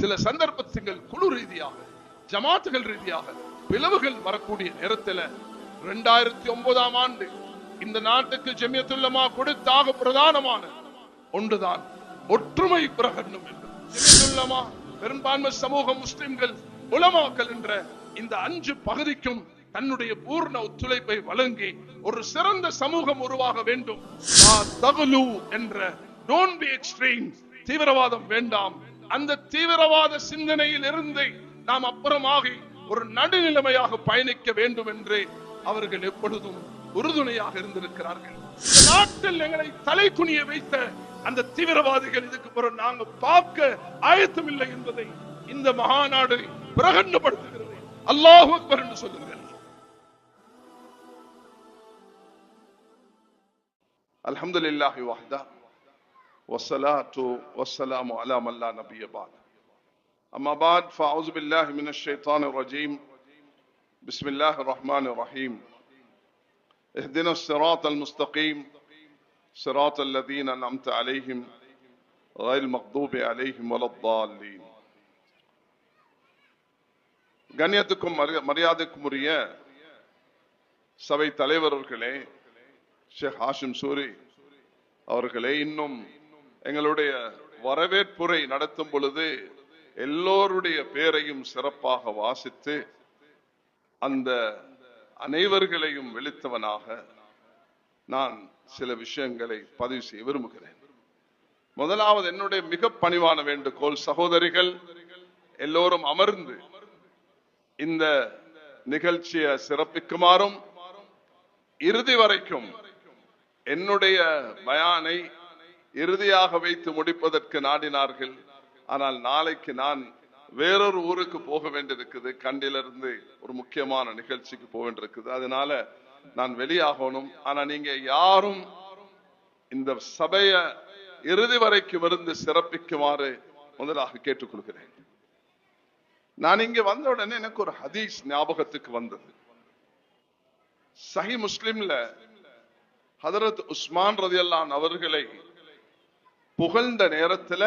சில சந்தர்ப்பத்துகள் குழு ரீதியாக ஜமாத்துகள் ரீதியாக பிளவுகள் வரக்கூடிய நேரத்தில் இரண்டாயிரத்தி ஒன்பதாம் ஆண்டு இந்த நாட்டுக்கு ஜெமியத்துல்லமா கொடுத்தாக பிரதானமான ஒன்றுதான் ஒற்றுமை பிரகடனம் என்று. ஜெமியத்துல்லமா பெரும்பான்மை சமூக முஸ்லிம்கள் உலமாக்கல் என்ற இந்த அஞ்சு பகுதிக்கும் தன்னுடைய பூர்ண ஒத்துழைப்பை வழங்கி ஒரு சிறந்த சமூகம் உருவாக வேண்டும். தகுலு என்ற பி தீவிரவாதம் வேண்டாம் அந்த தீவிரவாத சிந்தனையில் இருந்து நாம் அப்புறமாக ஒரு நடுநிலைமையாக பயணிக்க வேண்டும் என்று அவர்கள் எப்பொழுதும் உறுதுணையாக இருந்திருக்கிறார்கள். நாட்டில் எங்களை தலை குனிய வைத்த அந்த தீவிரவாதிகள் இதுக்கு பிறகு நாங்க பார்க்க ஆயத்தமில்லை என்பதை இந்த மகாநாடு பிரகடனப்படுத்துகிறது. அல்லாஹ் என்று சொல்லுங்கள் அலமதுல்லாஹி வாஹ்தா. والصلاة والسلام على من لا نبي بعد أما بعد فأعوذ بالله من الشيطان الرجيم بسم الله الرحمن الرحيم اهدنا الصراط المستقيم صراط الذين أنعمت عليهم غير المغضوب عليهم ولا الضالين கண்ணியத்துக்கும் மரி- மரியாதைக்கும் உரிய சபை தலைவர் அவர்களே ஷேக் ஹாஷிம் சூரி அவர்களே இன்னும் எங்களுடைய வரவேற்புரை நடத்தும் பொழுது எல்லோருடைய பேரையும் சிறப்பாக வாசித்து அந்த அனைவர்களையும் வெளித்தவனாக நான் சில விஷயங்களை பதிவு செய்ய விரும்புகிறேன். முதலாவது என்னுடைய மிக பணிவான வேண்டுகோள் சகோதரிகள் எல்லோரும் அமர்ந்து இந்த நிகழ்ச்சியை சிறப்பிக்குமாறும் இறுதி வரைக்கும் என்னுடைய பயானை இறுதியாக வைத்து முடிப்பதற்கு நாடினார்கள். ஆனால் நாளைக்கு நான் வேறொரு ஊருக்கு போக வேண்டியிருக்குது. கண்டிலிருந்து ஒரு முக்கியமான நிகழ்ச்சிக்கு போக வேண்டியிருக்குது. அதனால நான் வெளியாகணும். ஆனா நீங்க யாரும் இந்த சபைய இறுதி வரைக்கும் இருந்து சிறப்பிக்குமாறு முதலாக கேட்டுக்கொள்கிறேன். நான் இங்க வந்த உடனே எனக்கு ஒரு ஹதீஸ் ஞாபகத்துக்கு வந்தது. சஹி முஸ்லிம்ல ஹதரத் உஸ்மான் ரதியல்லான் அவர்களை புகழ்ந்த நேரத்துல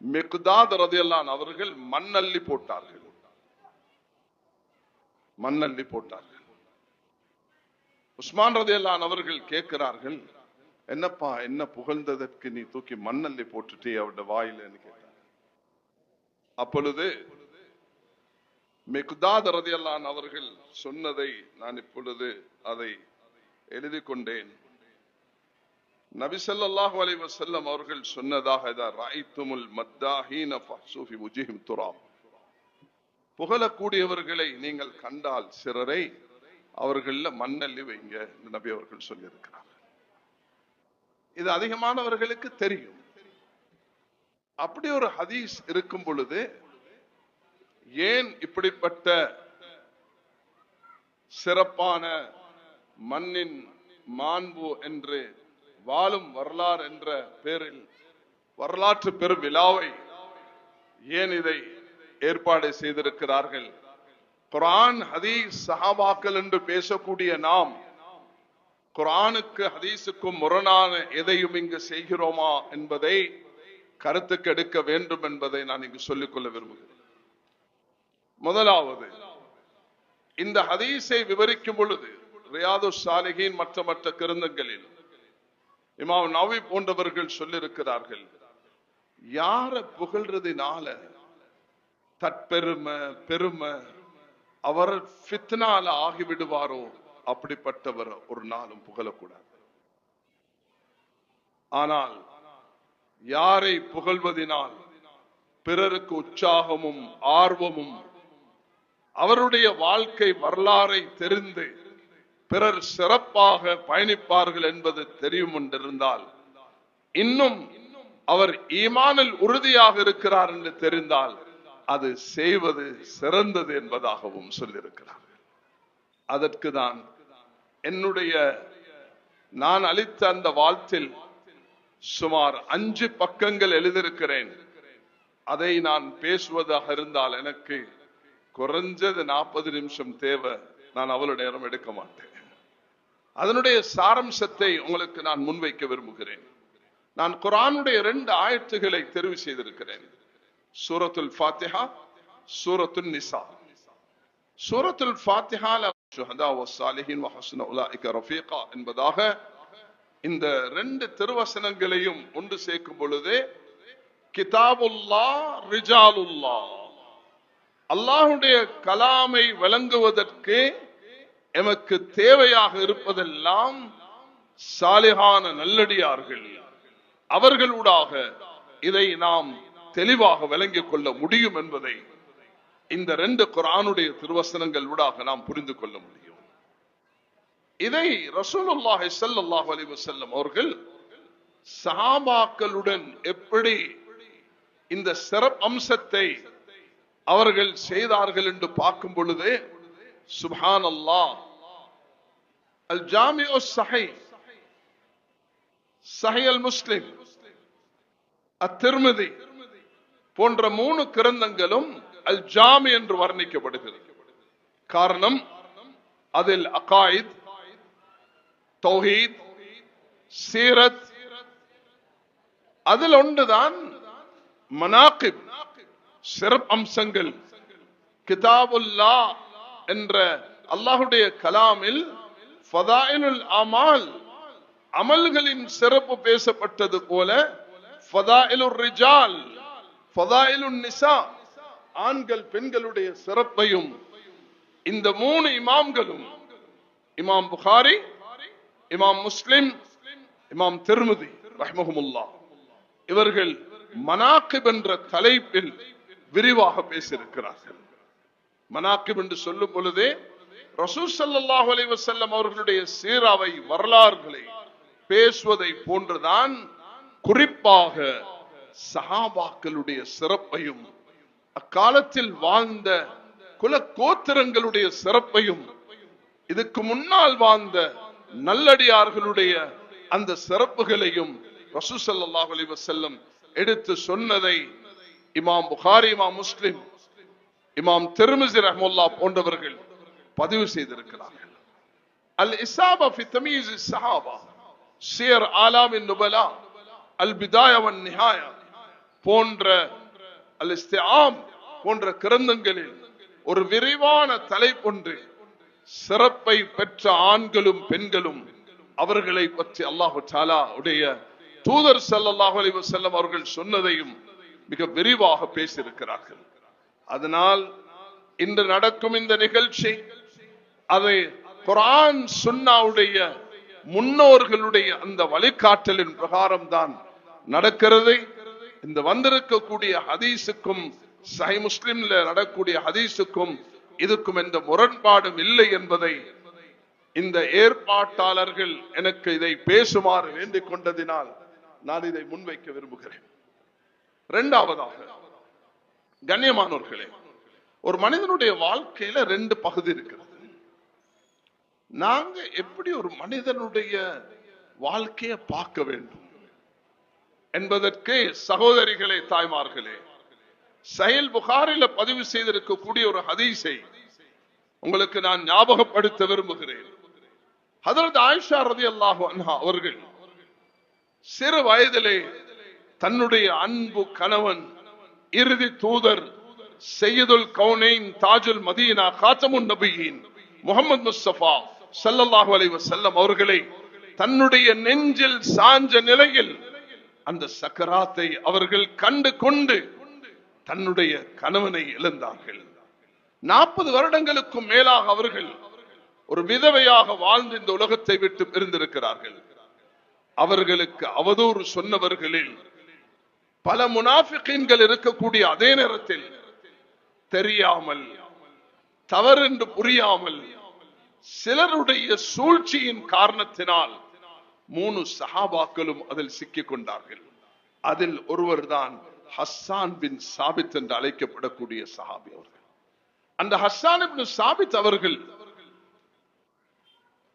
மிக்தாத் ரதையெல்லாம் அவர்கள் மண்ணள்ளி போட்டார்கள். மண்ணள்ளி போட்டார்கள். உஸ்மான் ரதையெல்லாம் அவர்கள் கேட்கிறார்கள் என்னப்பா என்ன புகழ்ந்ததற்கு நீ தூக்கி மண்ணள்ளி போட்டுட்டே அவருடைய வாயிலன்னு கேட்டார். அப்பொழுது மிக்தாத் ரதையெல்லாம் அவர்கள் சொன்னதை நான் இப்பொழுது அதை எழுதி கொண்டேன் நபி ஸல்லல்லாஹு வசல்லம் அவர்கள் சொன்னதாக ராய்த்துமுல் மத்தாஹீன ஃபஹ்சூஃபி முஜிஹிம் புகழக்கூடியவர்களை நீங்கள் கண்டால் சிறரை அவர்கள மண்ணல்லி வைங்க நபி அவர்கள் சொல்லியிருக்கிறார் இது அதிகமானவர்களுக்கு தெரியும். அப்படி ஒரு ஹதீஸ் இருக்கும் பொழுது ஏன் இப்படிப்பட்ட சிறப்பான மண்ணின் மாண்பு என்று வாழும் வரலாறு என்ற பேரில் வரலாற்று பெரும் விழாவை ஏன் இதை ஏற்பாடு செய்திருக்கிறார்கள்? குரான் ஹதீஸ் சஹாபாக்கள் என்று பேசக்கூடிய நாம் குரானுக்கு ஹதீஸுக்கும் முரணான எதையும் இங்கு செய்கிறோமா என்பதை கருத்துக்கு எடுக்க வேண்டும் என்பதை நான் இங்கு சொல்லிக்கொள்ள விரும்புகிறேன். முதலாவது இந்த ஹதீஸை விவரிக்கும் பொழுது ரியாது சாலிகின் மற்ற மற்ற கிருந்தங்களில் இமாம் நவி போன்றவர்கள் சொல்லியிருக்கிறார்கள் யார புகழ்றதுனால தற்பெருமை பெருமை அவர் ஃபித்னால ஆகிவிடுவாரோ? அப்படிப்பட்டவர் ஒரு நாளும் புகழக்கூடாது. ஆனால் யாரை புகழ்வதினால் பிறருக்கு உற்சாகமும் ஆர்வமும் அவருடைய வாழ்க்கை வரலாறை தெரிந்து பிறர் சிறப்பாக பயணிப்பார்கள் என்பது தெரியும் என்றிருந்தால் இன்னும் அவர் ஈமானில் உறுதியாக இருக்கிறார் என்று தெரிந்தால் அது செய்வது சிறந்தது என்பதாகவும் சொல்லியிருக்கிறார். அதற்கு தான் என்னுடைய நான் அளித்த அந்த வாழ்த்தில் சுமார் அஞ்சு பக்கங்கள் எழுதியிருக்கிறேன். அதை நான் பேசுவதாக இருந்தால் எனக்கு குறைஞ்சது நாற்பது நிமிஷம் தேவை. நான் அவ்வளவு நேரம் எடுக்க மாட்டேன். அதனுடைய சாரம்சத்தை உங்களுக்கு நான் முன்வைக்க விரும்புகிறேன். நான் குரானுடைய ரெண்டு ஆயத்துகளை தெரிவு செய்திருக்கிறேன். சூரத்துல் ஃபாத்திஹா சூரத்துல் நிசா. சூரத்துல் ஃபாத்திஹால வ ரஃபீகா என்பதாக இந்த ரெண்டு திருவசனங்களையும் ஒன்று சேர்க்கும் பொழுது கிதாபுல்லா ரிஜாலுல்லா. அல்லாஹுடைய கலாமை விளங்குவதற்கு எமக்கு தேவையாக இருப்பதெல்லாம் சாலிகான நல்லடியார்கள். அவர்களூடாக இதை நாம் தெளிவாக விளங்கிக் கொள்ள முடியும் என்பதை இந்த ரெண்டு குரானுடைய திருவசனங்கள் ஊடாக நாம் புரிந்து கொள்ள முடியும். இதை ரசூலுல்லாஹி ஸல்லல்லாஹு அலைஹி வஸல்லம் அவர்கள் சஹாபாக்களுடன் எப்படி இந்த சிறப்பு அம்சத்தை அவர்கள் செய்தார்கள் என்று பார்க்கும் பொழுது சுபான் அல்லாஹ் அல் ஜாமி சஹை சஹை அல் முஸ்லிம் அத்திருமதி போன்ற மூணு கிரந்தங்களும் அல் ஜாமி என்று வர்ணிக்கப்படுகிறது. காரணம் அதில் அகாயித் தௌஹீத் சீரத். அதில் ஒன்றுதான் மனாக்கிப் சிறப்பு அம்சங்கள். கிதாபுல்லா என்ற அல்லாஹுடைய கலாமில் ஃபதாயினுல் அமால். அமல்களின் சிறப்பு பேசப்பட்டது போல ஃபதாயிலுர் ரிஜால் ஃபதாயிலுன் நிசா ஆண்கள் பெண்களுடைய சிறப்பையும் இந்த மூணு இமாம்களும் இமாம் புகாரி இமாம் முஸ்லிம் இமாம் திருமதி ரஹ்மஹமுல்லா இவர்கள் மனாக்கிப் என்ற தலைப்பில் விரிவாக பேசியிருக்கிறார்கள். மனாக்கிப் என்று சொல்லும் பொழுதே ரசூல் ஸல்லல்லாஹு அவர்களுடைய சீராவை வரலாறுகளை பேசுவதை போன்றுதான் குறிப்பாக சஹாபாக்களுடைய சிறப்பையும் அக்காலத்தில் வாழ்ந்த குல கோத்திரங்களுடைய சிறப்பையும் இதுக்கு முன்னால் வாழ்ந்த நல்லடியார்களுடைய அந்த சிறப்புகளையும் ரசூ ஸல்லல்லாஹு அலைஹி எடுத்து சொன்னதை இமாம் புகாரி இமாம் முஸ்லிம் இமாம் திருமிசி ரஹமுல்லா போன்றவர்கள் பதிவு செய்திருக்கிறார்கள். அல் இசாபா ஃபி தமீஸ் சஹாபா சியர் ஆலாமின் நுபலா அல் பிதாயவன் நிஹாயா போன்ற அல் இஸ்திஆம் போன்ற கிரந்தங்களில் ஒரு விரிவான தலைப்பொன்று சிறப்பை பெற்ற ஆண்களும் பெண்களும் அவர்களை பற்றி அல்லாஹு சாலா உடைய தூதர் ஸல்லல்லாஹு அலைஹி வஸல்லம் அவர்கள் சொன்னதையும் மிக விரிவாக பேசியிருக்கிறார்கள். அதனால் இன்று நடக்கும் இந்த நிகழ்ச்சி அதை குரான் சுன்னாவுடைய முன்னோர்களுடைய அந்த வழிகாட்டலின் பிரகாரம் தான் நடக்கிறது. இந்த வந்திருக்கக்கூடிய ஹதீஸுக்கும் சஹி முஸ்லிம்ல நடக்கூடிய ஹதீஸுக்கும் இதுக்கும் எந்த முரண்பாடும் இல்லை என்பதை இந்த ஏற்பாட்டாளர்கள் எனக்கு இதை பேசுமாறு வேண்டிக் கொண்டதினால் நான் இதை முன்வைக்க விரும்புகிறேன். இரண்டாவதாக கண்ணியமானோர்களே ஒரு மனிதனுடைய வாழ்க்கையில ரெண்டு பகுதி இருக்கிறது நாங்க எப்படி ஒரு மனிதனுடைய வாழ்க்கையை பார்க்க வேண்டும்? என்பதற்கு சகோதரிகளே தாய்மார்களே செயல் புகாரில பதிவு செய்திருக்கக்கூடிய ஒரு ஹதீஸை உங்களுக்கு நான் ஞாபகப்படுத்த விரும்புகிறேன். ஹதரத் ஆயிஷா ரலியல்லாஹு அன்ஹா அவர்கள் சிறு வயதிலே தன்னுடைய அன்பு கணவன் இறுதி தூதர் செய்யதுல் கவுனைன் தாஜுல் மதீனா காத்தமுன் நபியின் முகமது முஸ்தபா சல்லல்லாஹு அலைவ செல்லம் அவர்களை தன்னுடைய நெஞ்சில் சாஞ்ச நிலையில் அந்த சக்கராத்தை அவர்கள் கண்டு கொண்டு தன்னுடைய கணவனை இழந்தார்கள். நாற்பது வருடங்களுக்கும் மேலாக அவர்கள் ஒரு விதவையாக வாழ்ந்து இந்த உலகத்தை விட்டு பிரிந்திருக்கிறார்கள். அவர்களுக்கு அவதூறு சொன்னவர்களில் பல முனாஃபிகீன்கள் இருக்கக்கூடிய அதே நேரத்தில் தெரியாமல் தவறு என்று புரியாமல் சிலருடைய சூழ்ச்சியின் காரணத்தினால் மூணு சஹாபாக்களும் அதில் சிக்கிக் கொண்டார்கள் அதில் ஒருவர் தான் ஹஸ்ஸான் பின் சாபித் என்று அழைக்கப்படக்கூடிய சஹாபி அவர்கள். அந்த ஹஸ்ஸான் பின் சாபித் அவர்கள்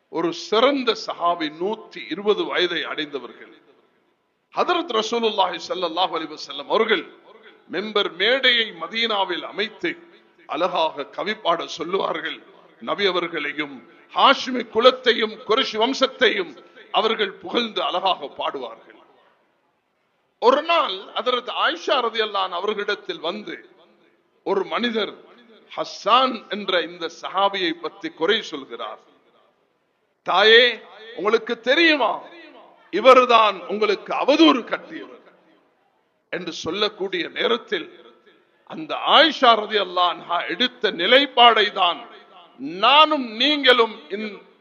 ஒரு சிறந்த சஹாபி நூத்தி இருபது வயதை அடைந்தவர்கள். ஹதரத் ரசூலுல்லாஹி சல்லாஹ் அலி வசல்லம் அவர்கள் மெம்பர் மேடையை மதீனாவில் அமைத்து அழகாக கவிப்பாட சொல்லுவார்கள். நபி அவர்களையும் ஹாஷ்மி குலத்தையும் குறைஷி வம்சத்தையும் அவர்கள் புகழ்ந்து அழகாக பாடுவார்கள். ஒரு நாள் அதற்கு ஆயிஷா ரதியல்லான் அவர்களிடத்தில் வந்து ஒரு மனிதர் ஹஸ்ஸான் என்ற இந்த சஹாபியை பற்றி குறை சொல்கிறார். தாயே உங்களுக்கு தெரியுமா? இவர்தான் உங்களுக்கு அவதூறு கட்டியவர். என்று சொல்லக்கூடிய நேரத்தில் அந்த ஆயிஷா ரதி அல்லான்ஹா எடுத்த நிலைப்பாடை தான் நானும் நீங்களும்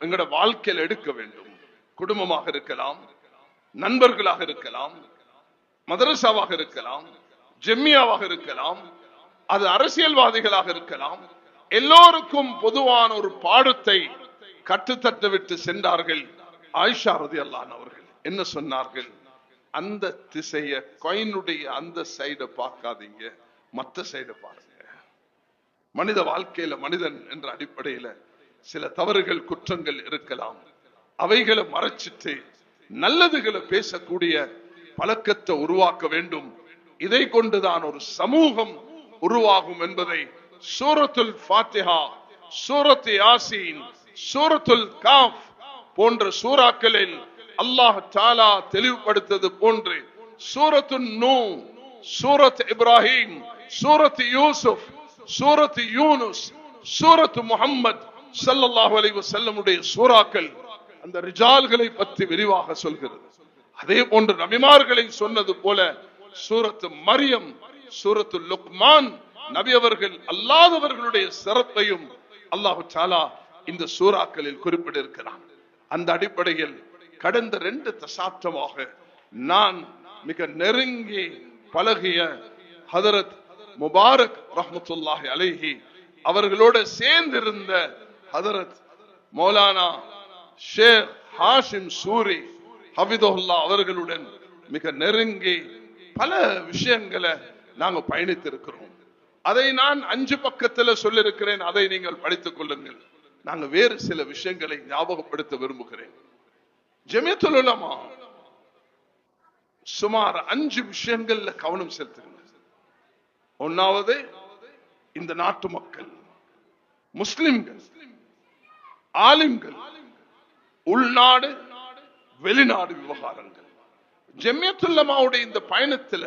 எங்களோட வாழ்க்கையில் எடுக்க வேண்டும். குடும்பமாக இருக்கலாம் நண்பர்களாக இருக்கலாம் மதரசாவாக இருக்கலாம் ஜெம்மியாவாக இருக்கலாம் அது அரசியல்வாதிகளாக இருக்கலாம் எல்லோருக்கும் பொதுவான ஒரு பாடத்தை கட்டுத்தட்டு விட்டு சென்றார்கள் ஆயிஷா ரதி அல்லான் அவர்கள். என்ன சொன்னார்கள்? அந்த திசைய கொயினுடைய அந்த சைட பார்க்காதீங்க மற்ற சைட பாருங்க. மனித வாழ்க்கையில மனிதன் என்ற அடிப்படையில சில தவறுகள் குற்றங்கள் இருக்கலாம். அவைகளை மறைச்சிட்டு நல்லதுகளை பேசக்கூடிய பழக்கத்தை உருவாக்க வேண்டும். இதை கொண்டுதான் ஒரு சமூகம் உருவாகும் என்பதை சூரத்துல் ஃபாத்திஹா சூரத் யாசின் சூரத்துல் காஃப் போன்ற சூறாக்களில் அல்லாஹ் தாலா தெளிவுபடுத்தது போன்று சூரத்து நூ சூரத் இப்ராஹிம் சூரத் யூசுப் சூரத் யூனுஸ் சூரத் முகம்மது ஸல்லல்லாஹு அலைஹி வஸல்லமுடைய சூறாக்கள் அந்த ரிஜால்களை பற்றி விரிவாக சொல்கிறது. அதே போன்று நபிமார்களை சொன்னது போல சூரத்து மரியம் சூரத்து லுக்மான் நபி அவர்கள் அல்லாதவர்களுடைய சிறப்பையும் அல்லாஹு சாலா இந்த சூறாக்களில் குறிப்பிட்டிருக்கிறான். அந்த அடிப்படையில் கடந்த ரெண்டு தசாப்தமாக நான் மிக நெருங்கி பழகிய ஹதரத் முபாரக் ரஹமத்துல்லாஹி அலைஹி அவர்களோட சேர்ந்திருந்த ஹதரத் மௌலானா ஷேர் ஹாஷிம் சூரி ஹபிதுல்லா அவர்களுடன் மிக நெருங்கி பல விஷயங்களை நாங்க பயணித்திருக்கிறோம். அதை நான் அஞ்சு பக்கத்துல சொல்லிருக்கிறேன் அதை நீங்கள் படித்துக் கொள்ளுங்கள். நாங்க வேறு சில விஷயங்களை ஞாபகப்படுத்த விரும்புகிறேன். ஜெமியத்துல் சுமார் அஞ்சு விஷயங்கள்ல கவனம் செலுத்துங்க. ஒன்னாவது இந்த நாட்டு மக்கள் முஸ்லிம்கள் ஆலிம்கள் உள்நாடு வெளிநாடு விவகாரங்கள். ஜெமியத்துல்லமாவுடைய இந்த பயணத்துல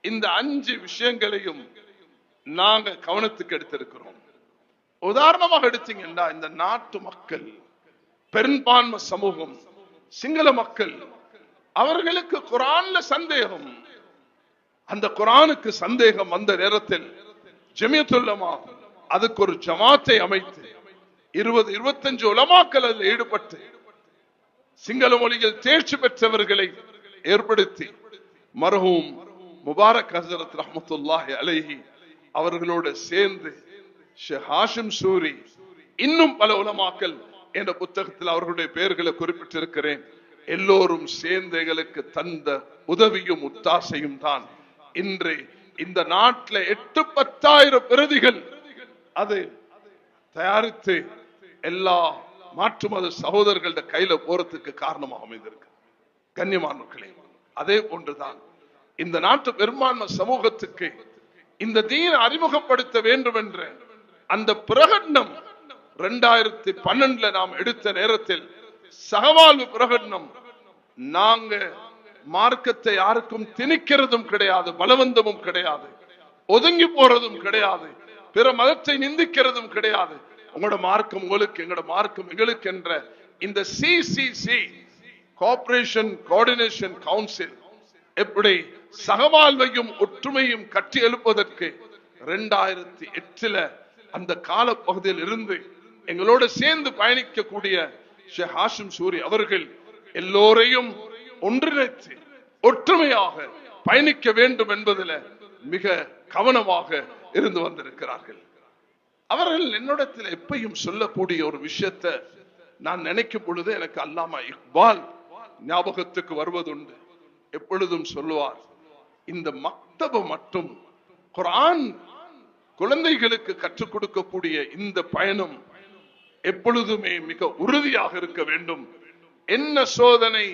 இந்த அஞ்சு விஷயங்களையும் நாங்க கவனத்துக்கு எடுத்திருக்கிறோம். உதாரணமாக எடுத்தீங்கன்னா இந்த நாட்டு மக்கள் பெரும்பான்மை சமூகம் சிங்கள மக்கள் அவர்களுக்கு குரான்ல சந்தேகம் அந்த குரானுக்கு சந்தேகம் வந்த நேரத்தில் ஜெமியத்துல்லமா அதுக்கு ஒரு ஜமாத்தை அமைத்து இருபது இருபத்தஞ்சு உலமாக்கள் அதில் ஈடுபட்டு சிங்கள மொழியில் தேர்ச்சி பெற்றவர்களை ஏற்படுத்தி மருகும் முபாரக் ஹசரத் ரஹமத்துல்லாஹி அலைஹி அவர்களோடு சேர்ந்து ஹாஷிம் சூரி இன்னும் பல உலமாக்கள் என்ற புத்தகத்தில் அவர்களுடைய பெயர்களை குறிப்பிட்டிருக்கிறேன். எல்லோரும் சேர்ந்து எங்களுக்கு தந்த உதவியும் உத்தாசையும் தான். இன்று இந்த நாட்டில் எட்டு பத்தாயிரம் பிரதிகள் அது தயாரித்து எல்லா மாற்று மத சகோதரர்கள கையில போறதுக்கு காரணமாக அமைந்திருக்கு. கண்ணியமானவர்களே அதே போன்றுதான் இந்த நாட்டு பெரும்பான்மை சமூகத்துக்கு இந்த தீன அறிமுகப்படுத்த வேண்டும் என்ற அந்த பிரகடனம் ரெண்டாயிரத்தி பன்னெண்டுல நாம் எடுத்த நேரத்தில் சகவாழ்வு பிரகடனம் நாங்க மார்க்கத்தை யாருக்கும் திணிக்கிறதும் கிடையாது பலவந்தமும் கிடையாது. ஒதுங்கி போறதும் கிடையாது. பிற மதத்தை நிந்திக்கிறதும் கிடையாது. உங்களோட மார்க்கம் உங்களுக்கு எங்களோட மார்க்கம் எங்களுக்கு என்ற இந்த சிசிசி கோஆபரேஷன் கோஆர்டினேஷன் கவுன்சில் எப்படி சகவாழ்வையும் ஒற்றுமையும் கட்டி எழுப்பதற்கு ரெண்டாயிரத்தி எட்டுல அந்த கால பகுதியில் இருந்து எங்களோட சேர்ந்து பயணிக்கக்கூடிய ஷேக் ஹாஷிம் சூரி அவர்கள் எல்லோரையும் ஒன்றிணைத்து ஒற்றுமையாக பயணிக்க வேண்டும் என்பதில் மிக கவனமாக இருந்து வந்திருக்கிறார்கள். அவர்கள் என்னிடத்தில் எப்பையும் சொல்லக்கூடிய ஒரு விஷயத்தை நான் நினைக்கும் பொழுது எனக்கு அல்லாமா இக்பால் ஞாபகத்துக்கு வருவதுண்டு. எப்பொழுதும் சொல்லுவார் இந்த மக்தபு மட்டும் குரான் குழந்தைகளுக்கு கற்றுக் கொடுக்கக்கூடிய இந்த பயணம் எப்பொழுதுமே மிக உறுதியாக இருக்க வேண்டும். என்ன சோதனை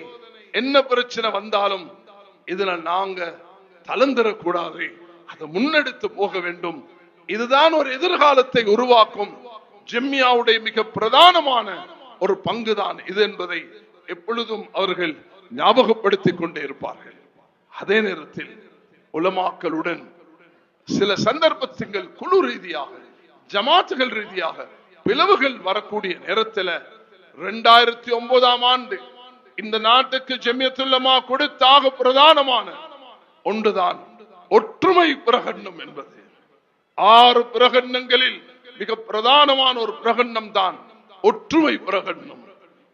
என்ன பிரச்சனை வந்தாலும் இதுல நாங்க தளர்ந்துடக்கூடாது. அதை முன்னெடுத்து போக வேண்டும். இதுதான் ஒரு எதிர்காலத்தை உருவாக்கும். ஜெம்மியாவுடைய மிக பிரதானமான ஒரு பங்குதான் இது என்பதை எப்பொழுதும் அவர்கள் ஞாபகப்படுத்திக் கொண்டே இருப்பார்கள். அதே நேரத்தில் உலமாக்களுடன் சில சந்தர்ப்பங்கள் குழு ரீதியாக ஜமாத்துகள் ரீதியாக பிளவுகள் வரக்கூடிய நேரத்தில் ரெண்டாயிரத்தி ஒன்பதாம் ஆண்டு இந்த நாட்டுக்கு ஜெமியத்துல்லமா கொடுத்தாக பிரதானமான ஒன்றுதான். ஒற்றுமை பிரகடனம் என்பது. ஆறு பிரகடனங்களில் மிக பிரதானமான ஒரு பிரகடனம் தான் ஒற்றுமை பிரகடனம்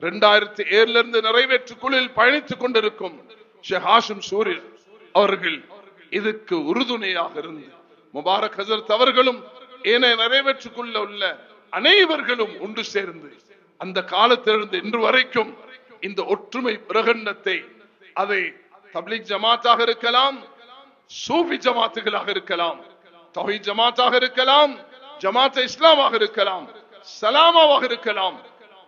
இரண்டாயிரத்தி ஏழுல இருந்து நிறைவேற்று குழுவில் பயணித்துக் கொண்டிருக்கும் ஷேக் ஹாஷிம் சூரியன் அவர்கள் இதுக்கு உறுதுணையாக இருந்து முபாரக் ஹசரத் அவர்களும் ஏனைய நிறைவேற்றுக்குள்ள உள்ள அனைவர்களும் ஒன்று சேர்ந்து அந்த காலத்திலிருந்து இன்று வரைக்கும் இந்த ஒற்றுமை பிரகடனத்தை அதை தப்லீக் ஜமாத்தாக இருக்கலாம் சூஃபி ஜமாத்துகளாக இருக்கலாம் தொகை ஜமாத்தாக இருக்கலாம் ஜமாத் இஸ்லாமாக இருக்கலாம் சலாமாவாக இருக்கலாம்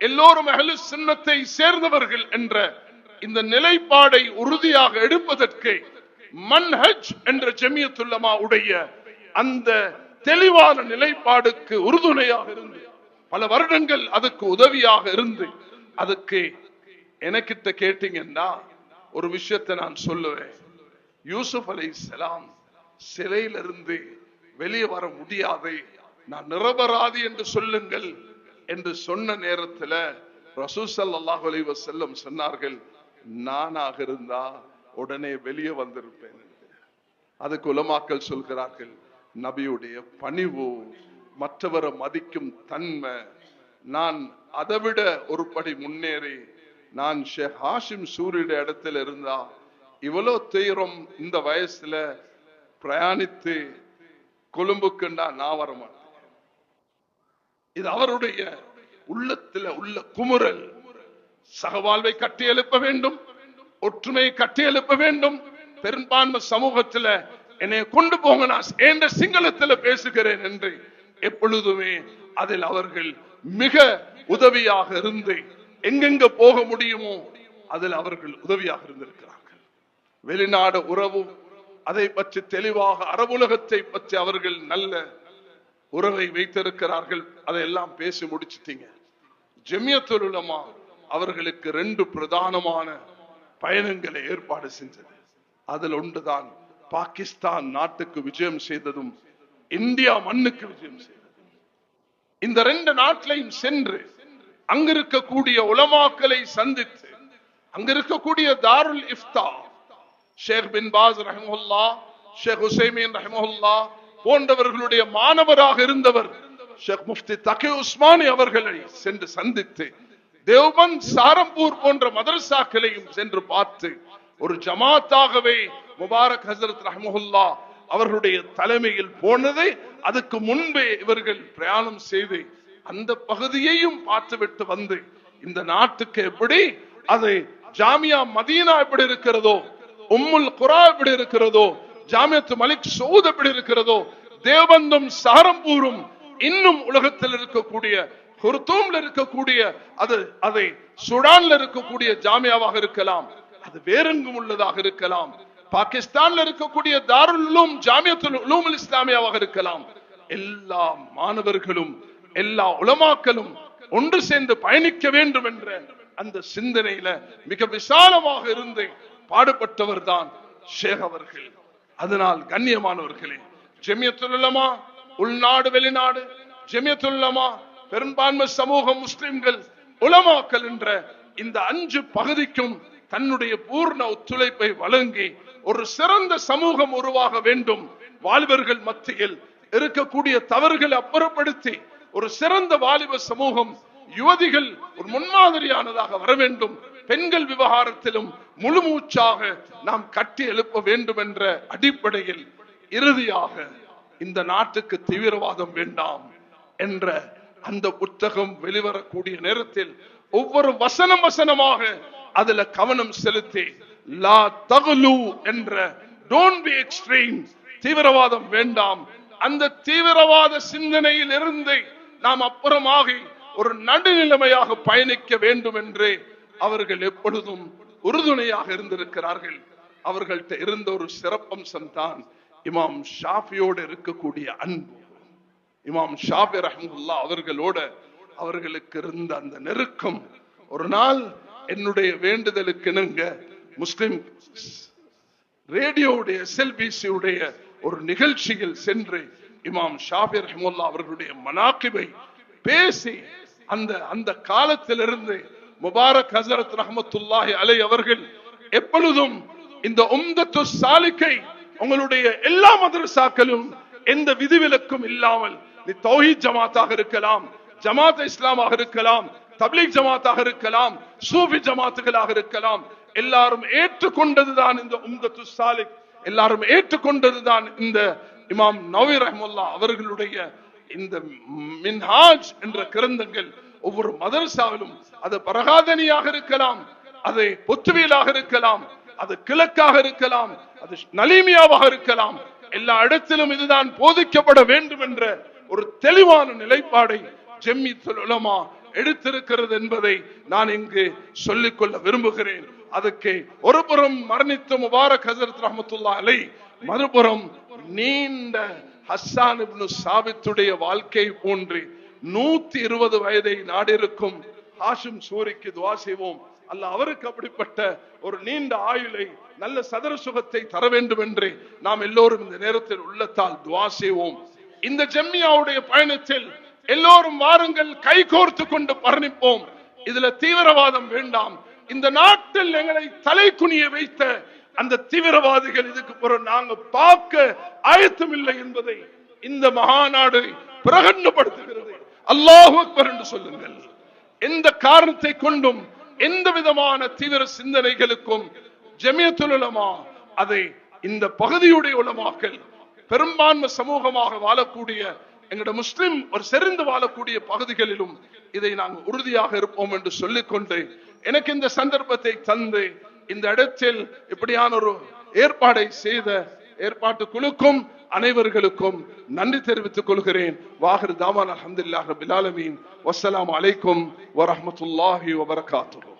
எல்லோரும் அகலு சின்னத்தை சேர்ந்தவர்கள் என்ற இந்த நிலைப்பாடை உறுதியாக எடுப்பதற்கு மன்ஹஜ் என்ற ஜமியத்துல்லமா உடைய அந்த தெளிவான நிலைப்பாடுக்கு உறுதுணையாக இருந்து பல வருடங்கள் அதுக்கு உதவியாக இருந்து அதுக்கு எனக்கிட்ட கேட்டீங்கன்னா ஒரு விஷயத்தை நான் சொல்லுவேன். யூசுப் அலை சலாம் சிலையிலிருந்து வெளியே வர முடியாது. நான் நிரபராதி என்று சொல்லுங்கள் என்று சொன்ன நேரத்துல ரசூசல் ஸல்லல்லாஹு அலைஹி சொன்னார்கள் நானாக இருந்தா உடனே வெளியே வந்திருப்பேன். அதுக்கு உலமாக்கல் சொல்கிறார்கள் நபியுடைய பணிவு மற்றவரை மதிக்கும் தன்மை நான் அதைவிட ஒரு படி முன்னேறி நான் ஷேக் ஹாஷிம் சூரிய இடத்துல இருந்தா இவ்வளோ துயரம் இந்த வயசுல பிரயாணித்து கொழும்புக்குண்டா நான் வர மாட்டேன். இது அவருடைய உள்ளத்துல உள்ள குமுறல். சகவாழ்வை கட்டி எழுப்ப வேண்டும் ஒற்றுமையை கட்டி எழுப்ப வேண்டும். பெரும்பான்மை சமூகத்துல என்னை கொண்டு போங்க நான் என்ற சிங்களத்துல பேசுகிறேன் என்று எப்பொழுதுமே அதில் அவர்கள் மிக உதவியாக இருந்து எங்கெங்க போக முடியுமோ அதில் அவர்கள் உதவியாக இருந்திருக்கிறார்கள். வெளிநாடு உறவும் அதை பற்றி தெளிவாக அரபுலகத்தை பற்றி அவர்கள் நல்ல உறவை வைத்திருக்கிறார்கள். அதையெல்லாம் பேசி முடிச்சிட்டீங்க. ஜெமியத்துலமா அவர்களுக்கு ரெண்டு பிரதானமான பயணங்களை ஏற்பாடு செஞ்சது. அதில் ஒன்றுதான் பாகிஸ்தான் நாட்டுக்கு விஜயம் செய்ததும் இந்தியா மண்ணுக்கு விஜயம் செய்ததும். இந்த ரெண்டு நாட்டிலையும் சென்று அங்க இருக்கக்கூடிய உலமாக்களை சந்தித்து அங்க இருக்கக்கூடிய தாருல் இஃப்தா ஷேக் பின் பாஸ் ரஹமுல்லா ஷேக் ஹுசைமின் ரஹமுல்லா போன்றவர்களுடைய மாணவராக இருந்தவர் ஷேக் முஃப்தி தகே உஸ்மானி அவர்களை சென்று சந்தித்து தேவ்பந்த் சாரம்பூர் போன்ற மதரசாக்களையும் சென்று பார்த்து ஒரு ஜமாத்தாகவே முபாரக் ஹசரத் ரஹமுல்லா அவர்களுடைய தலைமையில் போனதை அதுக்கு முன்பே இவர்கள் பிரயாணம் செய்து அந்த பகுதியையும் பார்த்துவிட்டு வந்து இந்த நாட்டுக்கு எப்படி அது ஜாமியா மதீனா எப்படி இருக்கிறதோ உம்முல் குரா எப்படி இருக்கிறதோ ஜாமியத்து மலிக் சவுத் எப்படி இருக்கிறதோ தேவந்தும் சாரம்பூரும் இன்னும் உலகத்தில் இருக்கக்கூடிய குர்தூம்ல இருக்கக்கூடிய அது அதை சுடான்ல இருக்கக்கூடிய ஜாமியாவாக இருக்கலாம் அது வேறெங்கும் உள்ளதாக இருக்கலாம் பாகிஸ்தான்ல இருக்கக்கூடிய தாருல் உலூம் ஜாமியத்துல் உலூமுல் இஸ்லாமியாவாக இருக்கலாம். எல்லா மாணவர்களும் எல்லா உலமாக்களும் ஒன்று சேர்ந்து பயணிக்க வேண்டும் என்ற அந்த சிந்தனையில மிக விசாலமாக இருந்து பாடுபட்டவர் தான் ஷேக் அவர்கள். அதனால் கண்ணியமானவர்களே ஜெமியத்துள்ளமா உள்நாடு வெளிநாடு ஜெமியத்துள்ளமா பெரும்பான்மை சமூகம் முஸ்லிம்கள் உலமாக்கல் என்ற இந்த அஞ்சு பகுதிக்கும் தன்னுடைய பூர்ண ஒத்துழைப்பை வழங்கி ஒரு சிறந்த சமூகம் உருவாக வேண்டும். வாழ்வர்கள் மத்தியில் இருக்கக்கூடிய தவறுகளை அப்புறப்படுத்தி ஒரு சிறந்த வாலிப சமூகம் யுவதிகள் ஒரு முன்மாதிரியானதாக வர வேண்டும். பெண்கள் விவகாரத்திலும் முழு மூச்சாக நாம் கட்டி எழுப்ப வேண்டும் என்ற அடிப்படையில் இறுதியாக இந்த நாட்டுக்கு தீவிரவாதம் வேண்டாம் என்ற அந்த புத்தகம் வெளிவரக்கூடிய நேரத்தில் ஒவ்வொரு வசனம் வசனமாக அதுல கவனம் செலுத்தி லா தகுலு என்ற டோன்ட் பி எக்ஸ்ட்ரீம் தீவிரவாதம் வேண்டாம். அந்த தீவிரவாத சிந்தனையில் இருந்து நாம் அப்புறமாகி ஒரு நடுநிலைமையாக பயணிக்க வேண்டும் என்று அவர்கள் எப்பொழுதும் உறுதுணையாக இருந்திருக்கிறார்கள். அவர்கள்ட்ட இருந்த ஒரு சிறப்பம்சம் தான் இமாம் ஷாஃபியோடு இருக்கக்கூடிய அன்பு. இமாம் ஷாஃபி ரஹமுல்லா அவர்களோட அவர்களுக்கு இருந்த அந்த நெருக்கம் ஒரு நாள் என்னுடைய வேண்டுதலுக்கு இணங்க முஸ்லிம் ரேடியோவுடைய எஸ்எல்பிசியுடைய ஒரு நிகழ்ச்சியில் சென்று இமாம் ஷாபி ரஹமுல்லா அவர்களுடைய மனாக்கிபை பேசி அந்த அந்த காலத்திலிருந்து முபாரக் ஹசரத் ரஹமத்துல்லாஹி அலை அவர்கள் எப்பொழுதும் இந்த உம்தத்து சாலிக்கை உங்களுடைய எல்லா மதரசாக்களும் எந்த விதிவிலக்கும் இல்லாமல் நீ தௌஹீத் ஜமாத்தாக இருக்கலாம் ஜமாத் இஸ்லாமாக இருக்கலாம் தப்லீக் ஜமாத்தாக இருக்கலாம் சூஃபி ஜமாத்துகளாக இருக்கலாம். எல்லாரும் ஏற்றுக்கொண்டதுதான் இந்த உம்தத்து சாலிக். எல்லாரும் ஏற்றுக்கொண்டதுதான் இந்த இமாம் நவி ரஹமுல்லா அவர்களுடைய இந்த மின்ஹாஜ் என்ற கிரந்தங்கள் ஒவ்வொரு மதரசாவிலும் அது பரகாதனியாக இருக்கலாம் அது பொத்துவியலாக இருக்கலாம் அது கிழக்காக இருக்கலாம் அது நலீமியாவாக இருக்கலாம். எல்லா இடத்திலும் இதுதான் போதிக்கப்பட வேண்டும் என்ற ஒரு தெளிவான நிலைப்பாடை ஜெம்மி உலமா எடுத்திருக்கிறது என்பதை நான் இங்கு சொல்லிக் கொள்ள விரும்புகிறேன். அதுக்கு ஒருபுறம் மரணித்த முபாரக் ஹசரத் ரஹமத்துல்லா அலை மறுபுறம் நீண்ட ஹஸ்ஸான் இப்னு சாபித்துடைய வாழ்க்கை போன்று நூத்தி இருபது வயதை நாடிருக்கும் ஹாஷிம் சூரிக்கு துவா செய்வோம். அல்ல அவருக்கு அப்படிப்பட்ட ஒரு நீண்ட ஆயுளை நல்ல சதர சுகத்தை தர வேண்டும் என்று நாம் எல்லோரும் இந்த நேரத்தில் உள்ளத்தால் துவா செய்வோம். இந்த ஜெம்மியாவுடைய பயணத்தில் எல்லோரும் வாருங்கள் கை கோர்த்து கொண்டு பரணிப்போம். இதுல தீவிரவாதம் வேண்டாம். இந்த நாட்டில் எங்களை தலை குனிய வைத்த அந்த தீவிரவாதிகள் இதுக்கு பிறகு நாங்க பார்க்க ஆயத்தம் இல்லை என்பதை இந்த மகாநாடு பிரகடனப்படுத்துகிறது. அல்லாஹ் அக்பர் என்று சொல்லுங்கள். எந்த காரணத்தை கொண்டும் எந்த விதமான தீவிர சிந்தனைகளுக்கும் ஜமியத்துல் உலமா அதை இந்த பகுதியுடைய உலமாக்கள் பெரும்பான்மை சமூகமாக வாழக்கூடிய எங்களோட முஸ்லிம் ஒரு செறிந்து வாழக்கூடிய பகுதிகளிலும் இதை நாங்கள் உறுதியாக இருப்போம் என்று சொல்லிக்கொண்டு எனக்கு இந்த சந்தர்ப்பத்தை தந்து இந்த இடத்தில் இப்படியான ஒரு ஏற்பாடை செய்த ஏற்பாட்டு குழுக்கும் அனைவர்களுக்கும் நன்றி தெரிவித்துக் கொள்கிறேன். வாகர் தாமான் அஹமதுல்லாஹ் பிலாலமீன் வசலாம் அலைக்கும் வரமத்துல்லாஹி வபரகாத்துரும்